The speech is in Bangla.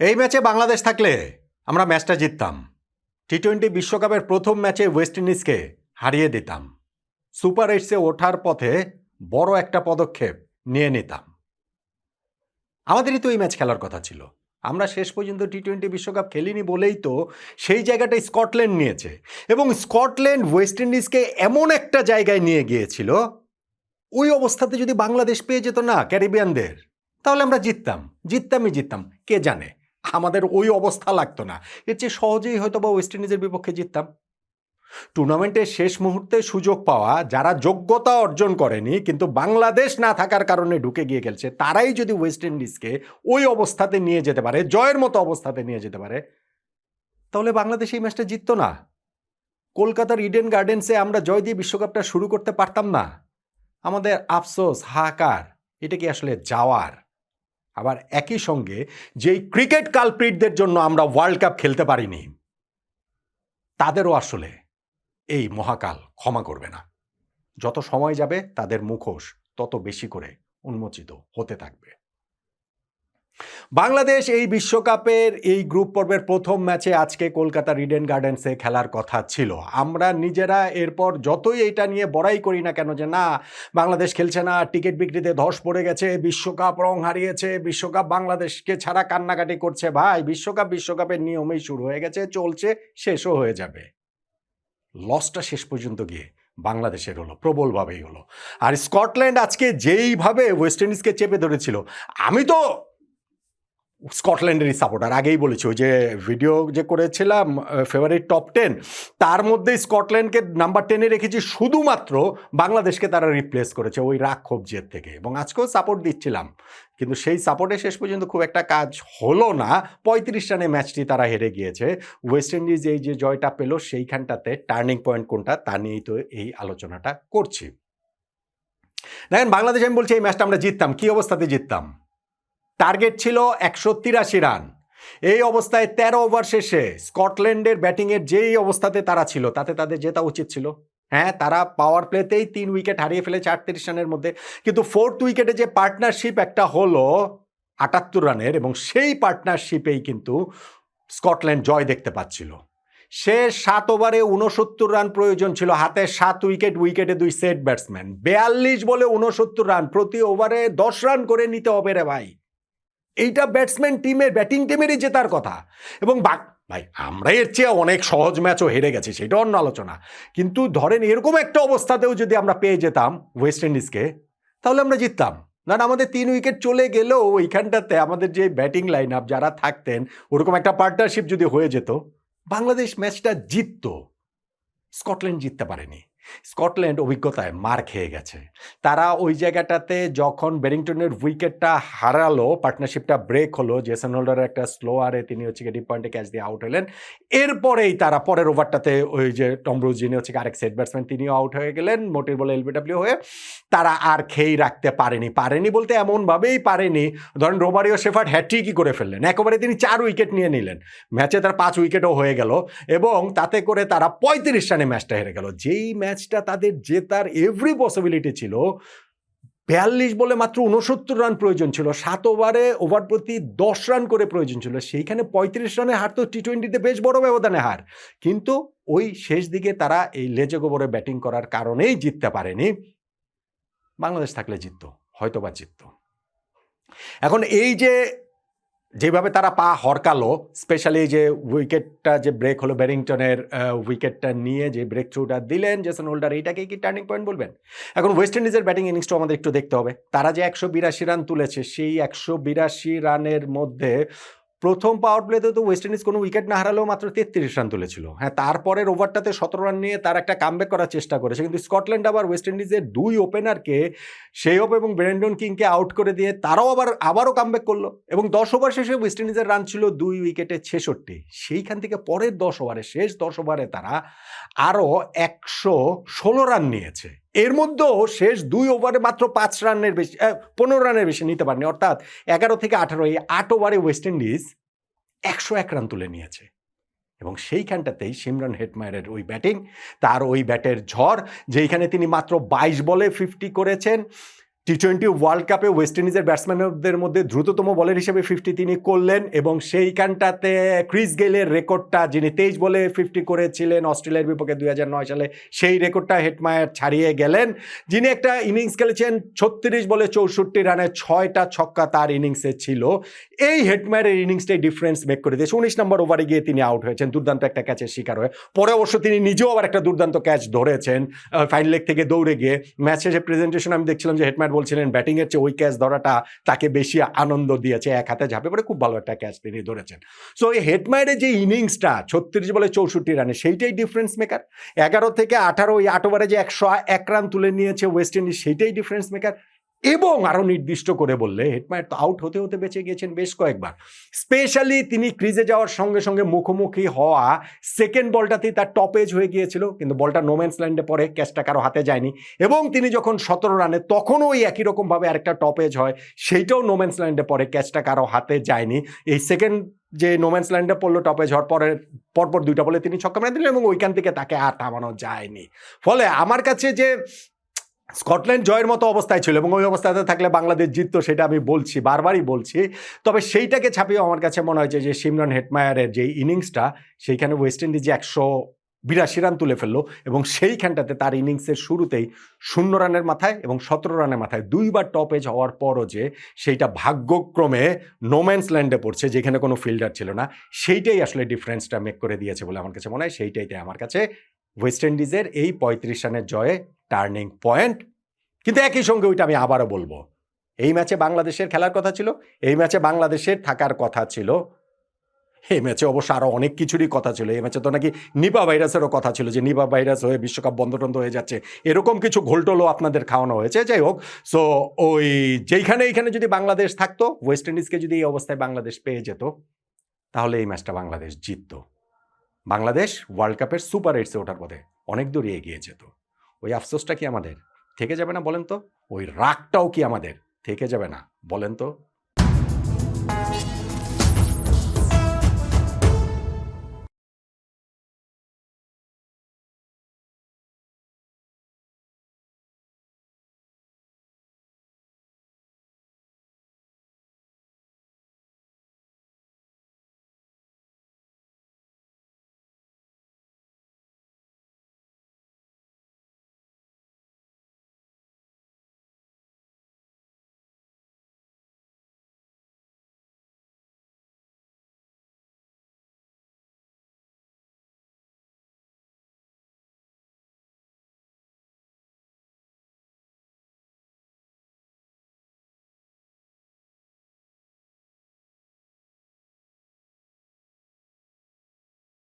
এই ম্যাচে বাংলাদেশ থাকলে আমরা ম্যাচটা জিততাম। টি টোয়েন্টি বিশ্বকাপের প্রথম ম্যাচে ওয়েস্ট ইন্ডিজকে হারিয়ে দিতাম। সুপার এইটসে ওঠার পথে বড় একটা পদক্ষেপ নিয়ে নিতাম। আমাদেরই তো এই ম্যাচ খেলার কথা ছিল। আমরা শেষ পর্যন্ত টি টোয়েন্টি বিশ্বকাপ খেলিনি বলেই তো সেই জায়গাটা স্কটল্যান্ড নিয়েছে এবং স্কটল্যান্ড ওয়েস্ট ইন্ডিজকে এমন একটা জায়গায় নিয়ে গিয়েছিল, ওই অবস্থাতে যদি বাংলাদেশ পেয়ে যেত না ক্যারিবিয়ানদের, তাহলে আমরা জিততাম, জিততামই জিততাম, কে জানে? আমাদের ওই অবস্থা লাগতো না। এর চেয়ে সহজেই হয়তো বা ওয়েস্ট ইন্ডিজের বিপক্ষে জিততাম। টুর্নামেন্টের শেষ মুহূর্তে সুযোগ পাওয়া, যারা যোগ্যতা অর্জন করেনি, কিন্তু বাংলাদেশ না থাকার কারণে ঢুকে গিয়ে খেলছে, তারাই যদি ওয়েস্ট ইন্ডিজকে ওই অবস্থাতে নিয়ে যেতে পারে, জয়ের মতো অবস্থাতে নিয়ে যেতে পারে, তাহলে বাংলাদেশ এই ম্যাচটা জিততো না। কলকাতার ইডেন গার্ডেন্সে আমরা জয় দিয়ে বিশ্বকাপটা শুরু করতে পারতাম না। আমাদের আফসোস, হাহাকার, এটা কি আসলে যাওয়ার? আবার একই সঙ্গে যেই ক্রিকেট কালপ্রিটদের জন্য আমরা ওয়ার্ল্ড কাপ খেলতে পারিনি, তাদেরও আসলে এই মহাকাল ক্ষমা করবে না। যত সময় যাবে, তাদের মুখোশ তত বেশি করে উন্মোচিত হতে থাকবে। বাংলাদেশ এই বিশ্বকাপের এই গ্রুপ পর্বের প্রথম ম্যাচে আজকে কলকাতা রিডেন গার্ডেন্সে খেলার কথা ছিল। আমরা নিজেরা এরপর যতই এটা নিয়ে বড়াই করি না কেন যে, না, বাংলাদেশ খেলছে না, টিকিট বিক্রিতে ধস পড়ে গেছে, বিশ্বকাপ রং হারিয়েছে, বিশ্বকাপ বাংলাদেশকে ছাড়া কান্নাকাটি করছে, ভাই, বিশ্বকাপ বিশ্বকাপের নিয়মেই শুরু হয়ে গেছে, চলছে, শেষও হয়ে যাবে। লসটা শেষ পর্যন্ত গিয়ে বাংলাদেশের হলো, প্রবলভাবেই হলো। আর স্কটল্যান্ড আজকে যেইভাবে ওয়েস্ট ইন্ডিজকে চেপে ধরেছিল, আমি তো স্কটল্যান্ডেরই সাপোর্টার আগেই বলেছি, ওই যে ভিডিও যে করেছিলাম ফেভারিট টপ টেন তার মধ্যে স্কটল্যান্ডকে নাম্বার টেনে রেখেছি শুধুমাত্র বাংলাদেশকে তারা রিপ্লেস করেছে ওই রাগ ক্ষোভ জেদ থেকে। এবং আজকেও সাপোর্ট দিচ্ছিলাম। কিন্তু সেই সাপোর্টে শেষ পর্যন্ত খুব একটা কাজ হলো না। পঁয়ত্রিশ রানে ম্যাচটি তারা হেরে গিয়েছে। ওয়েস্ট ইন্ডিজ এই যে জয়টা পেল, সেইখানটাতে টার্নিং পয়েন্ট কোনটা, তা নিয়েই তো এই আলোচনাটা করছি। দেখেন, বাংলাদেশ, আমি বলছি এই ম্যাচটা আমরা জিততাম। কী অবস্থাতে জিততাম? টার্গেট ছিল একশো তিরাশি রান। এই অবস্থায় তেরো ওভার শেষে স্কটল্যান্ডের ব্যাটিংয়ের যেই অবস্থাতে তারা ছিল, তাতে তাদের জেতা উচিত ছিল। হ্যাঁ তারা পাওয়ার প্লেতেই তিন উইকেট হারিয়ে ফেলেছে আটত্রিশ রানের মধ্যে। কিন্তু ফোর্থ উইকেটে যে পার্টনারশিপ একটা হলো আটাত্তর রানের এবং সেই পার্টনারশিপেই কিন্তু স্কটল্যান্ড জয় দেখতে পাচ্ছিল। শেষ সাত ওভারে উনসত্তর রান প্রয়োজন ছিল, হাতে সাত উইকেট উইকেটে দুই সেট ব্যাটসম্যান বেয়াল্লিশ বলে উনসত্তর রান, প্রতি ওভারে দশ রান করে নিতে হবে রে ভাই। এইটা ব্যাটসম্যান টিমের ব্যাটিং টিমেরই জেতার কথা। এবং বাক ভাই, আমরা এর চেয়ে অনেক সহজ ম্যাচও হেরে গেছি সেটা অন্য আলোচনা। কিন্তু ধরেন এরকম একটা অবস্থাতেও যদি আমরা পেয়ে যেতাম ওয়েস্ট ইন্ডিজকে তাহলে আমরা জিততাম। না আমাদের তিন উইকেট চলে গেলেও ওইখানটাতে আমাদের যে ব্যাটিং লাইন আপ যারা থাকতেন, ওরকম একটা পার্টনারশিপ যদি হয়ে যেত, বাংলাদেশ ম্যাচটা জিততো। স্কটল্যান্ড জিততে পারেনি। স্কটল্যান্ড অভিজ্ঞতায় মার খেয়ে গেছে। তারা ওই জায়গাটাতে যখন বেরিংটনের উইকেটটা হারালো, পার্টনারশিপটা ব্রেক হলো, জেসন হোল্ডারের একটা স্লোয়ারে তিনি হচ্ছে ডিপ পয়েন্টে ক্যাচ দিয়ে আউট হলেন। এরপরেই তারা পরের ওভারটাতে ওই যে টমব্রুজ যিনি হচ্ছে আরেক সেট ব্যাটসম্যান, তিনিও আউট হয়ে গেলেন। মোটির বলে এলবিডাব্লিউ হয়ে তারা আর খেয়েই রাখতে পারেনি। পারেনি বলতে এমনভাবেই পারেনি। ধরেন রোমারিও শেফার্ড হ্যাট্রিকই করে ফেললেন। একেবারে তিনি চার উইকেট নিয়ে নিলেন। ম্যাচে তার পাঁচ উইকেটও হয়ে গেল এবং তাতে করে তারা পঁয়ত্রিশ রানে ম্যাচটা হেরে গেল। যেই ম্যাচটা তাদের জেতার এভরি পসিবিলিটি ছিল। বিয়াল্লিশ বলে মাত্র উনসত্তর রান প্রয়োজন ছিল। সাত ওভারে ওভার প্রতি দশ রান করে প্রয়োজন ছিল। সেইখানে পঁয়ত্রিশ রানে হার তো টি টোয়েন্টিতে বেশ বড় ব্যবধানে হার। কিন্তু ওই শেষ দিকে তারা এই লেজে গোবরে ব্যাটিং করার কারণেই জিততে পারেনি। বাংলাদেশ থাকলে জিততো হয়তো বা জিততো। এখন এই যে যেভাবে তারা পা হরকালো স্পেশালি যে উইকেটটা যে ব্রেক হলো ব্যারিংটনের উইকেটটা নিয়ে যে ব্রেক থ্রুটা দিলেন জেসন হোল্ডার এইটাকে কি টার্নিং পয়েন্ট বলবেন? এখন ওয়েস্ট ইন্ডিজের ব্যাটিং ইনিংসটা আমাদের একটু দেখতে হবে। তারা যে একশো বিরাশি রান তুলেছে, সেই একশো বিরাশি রানের মধ্যে প্রথম পাওয়ার প্লেতে তো ওয়েস্ট ইন্ডিজ কোনো উইকেট না হারালেও মাত্র তেত্রিশ রান তুলেছিল। হ্যাঁ তারপরের ওভারটাতে সতেরো রান নিয়ে তার একটা কামব্যাক করার চেষ্টা করেছে। কিন্তু স্কটল্যান্ড আবার ওয়েস্ট ইন্ডিজের দুই ওপেনারকে শেহব এবং ব্রেন্ডন কিংকে আউট করে দিয়ে তারাও আবার, আবারও কামব্যাক করল। এবং দশ ওভার শেষে ওয়েস্ট ইন্ডিজের রান ছিল দুই উইকেটে ছেষট্টি। সেইখান থেকে পরের দশ ওভারে শেষ দশ ওভারে তারা আরও একশো ষোলো রান নিয়েছে। এর মধ্যেও শেষ দুই ওভারে মাত্র পাঁচ রানের বেশি পনেরো রানের বেশি নিতে পারেনি। অর্থাৎ এগারো থেকে আঠারো এই আট ওভারে ওয়েস্ট ইন্ডিজ একশো এক রান তুলে নিয়েছে। এবং সেইখানটাতেই সিমরান হেটমায়ারের ওই ব্যাটিং, তার ওই ব্যাটের ঝড়, যেইখানে তিনি মাত্র বাইশ বলে ফিফটি করেছেন। টি টোয়েন্টি ওয়ার্ল্ড কাপে ওয়েস্ট ইন্ডিজের ব্যাটসম্যানদের মধ্যে দ্রুততম বলের হিসেবে ফিফটি তিনি করলেন এবং সেইখানটাতে ক্রিস গেলের রেকর্ডটা যিনি তেইশ বলে ফিফটি করেছিলেন অস্ট্রেলিয়ার বিপক্ষে দুই হাজার নয় সালে, সেই রেকর্ডটা হেটমায়ার ছাড়িয়ে গেলেন, যিনি একটা ইনিংস খেলেছেন ছত্রিশ বলে চৌষট্টি রানে ছয়টা ছক্কা তার ইনিংসে ছিল। এই হেটমায়ারের ইনিংসটাই ডিফারেন্স মেক করে দিয়েছে। উনিশ নম্বর ওভারে গিয়ে তিনি আউট হয়েছেন, দুর্দান্ত একটা ক্যাচের শিকার হয়ে। পরে অবশ্য তিনি নিজেও আবার একটা দুর্দান্ত ক্যাচ ধরেছেন ফাইন লেগ থেকে দৌড়ে গিয়ে। ম্যাচ শেষে প্রেজেন্টেশন আমি দেখছিলাম যে হেটম্যাট বলছিলেন, ব্যাটিংয়ের চেয়ে ওই ক্যাচ ধরাটা তাকে বেশি আনন্দ দিয়েছে, এক হাতে ঝাঁপে পড়ে খুব ভালো একটা ক্যাচ তিনি ধরেছেন। সো এই হেডমায়ের যে ইনিংসটা, ছত্রিশ বলে চৌষট্টি রানে, সেইটাই ডিফারেন্স মেকার এগারো থেকে আঠারো, ওই আট ওভারে যে একশো এক রান তুলে নিয়েছে ওয়েস্ট ইন্ডিজ সেইটাই ডিফারেন্স মেকার এবং আরও নির্দিষ্ট করে বললে হেটমায়ার তো আউট হতে হতে বেঁচে গিয়েছেন বেশ কয়েকবার। স্পেশালি তিনি ক্রিজে যাওয়ার সঙ্গে সঙ্গে মুখোমুখি হওয়া সেকেন্ড বলটাতেই তার টপ এজ হয়ে গিয়েছিল, কিন্তু বলটা নোম্যান্স ল্যান্ডে পরে ক্যাচটা কারও হাতে যায়নি। এবং তিনি যখন সতেরো রানে তখনও ওই একই রকমভাবে আরেকটা টপ এজ হয়, সেইটাও নোম্যান্স ল্যান্ডে পরে ক্যাচটা কারও হাতে যায়নি। এই সেকেন্ড যে নোম্যান্স ল্যান্ডে পড়ল টপে ঝড় পরে, পরপর দুইটা বলে তিনি ছক্কা মেরে দিলেন এবং ওইখান থেকে তাকে আর থামানো যায়নি। ফলে আমার কাছে যে স্কটল্যান্ড জয়ের মতো অবস্থায় ছিল এবং ওই অবস্থাতে থাকলে বাংলাদেশ জিততো, সেটা আমি বলছি, বারবারই বলছি। তবে সেইটাকে ছাপিয়ে আমার কাছে মনে হয়েছে যে সিমরন হেটমায়ারের যে ইনিংসটা, সেইখানে ওয়েস্ট ইন্ডিজ একশো বিরাশি রান তুলে ফেলল এবং সেইখানটাতে তার ইনিংসের শুরুতেই শূন্য রানের মাথায় এবং সতেরো রানের মাথায় দুইবার টপ এজ হওয়ার পরও যে সেইটা ভাগ্যক্রমে নোম্যান্স ল্যান্ডে পড়ছে, যেখানে কোনো ফিল্ডার ছিল না। সেইটাই আসলে ডিফারেন্সটা মেক করে দিয়েছে বলে আমার কাছে মনে হয়, সেইটাইতে আমার কাছে ওয়েস্ট ইন্ডিজের এই পঁয়ত্রিশ রানের জয়ে টার্নিং পয়েন্ট কিন্তু একই সঙ্গে ওইটা আমি আবারও বলব, এই ম্যাচে বাংলাদেশের খেলার কথা ছিল, এই ম্যাচে বাংলাদেশের থাকার কথা ছিল। এই ম্যাচে অবশ্য আরও অনেক কিছুরই কথা ছিল, এই ম্যাচে তো নাকি নিপা ভাইরাসেরও কথা ছিল যে নিপা ভাইরাস হয়ে বিশ্বকাপ বন্ধ টন্ধ হয়ে যাচ্ছে। এরকম কিছু ঘোলটোলও আপনাদের খাওয়ানো হয়েছে, যাই হোক। সো ওই যেইখানে এইখানে যদি বাংলাদেশ থাকতো ওয়েস্ট ইন্ডিজকে যদি এই অবস্থায় বাংলাদেশ পেয়ে যেত, তাহলে এই ম্যাচটা বাংলাদেশ জিততো। বাংলাদেশ ওয়ার্ল্ড কাপের সুপার এইটসে ওঠার পথে অনেক দূর এগিয়ে যেত। ওই আফসোসটা কি আমাদের? থেকে যাবে না বলেন তো? ওই রাগটাও কি আমাদের? থেকে যাবে না বলেন তো?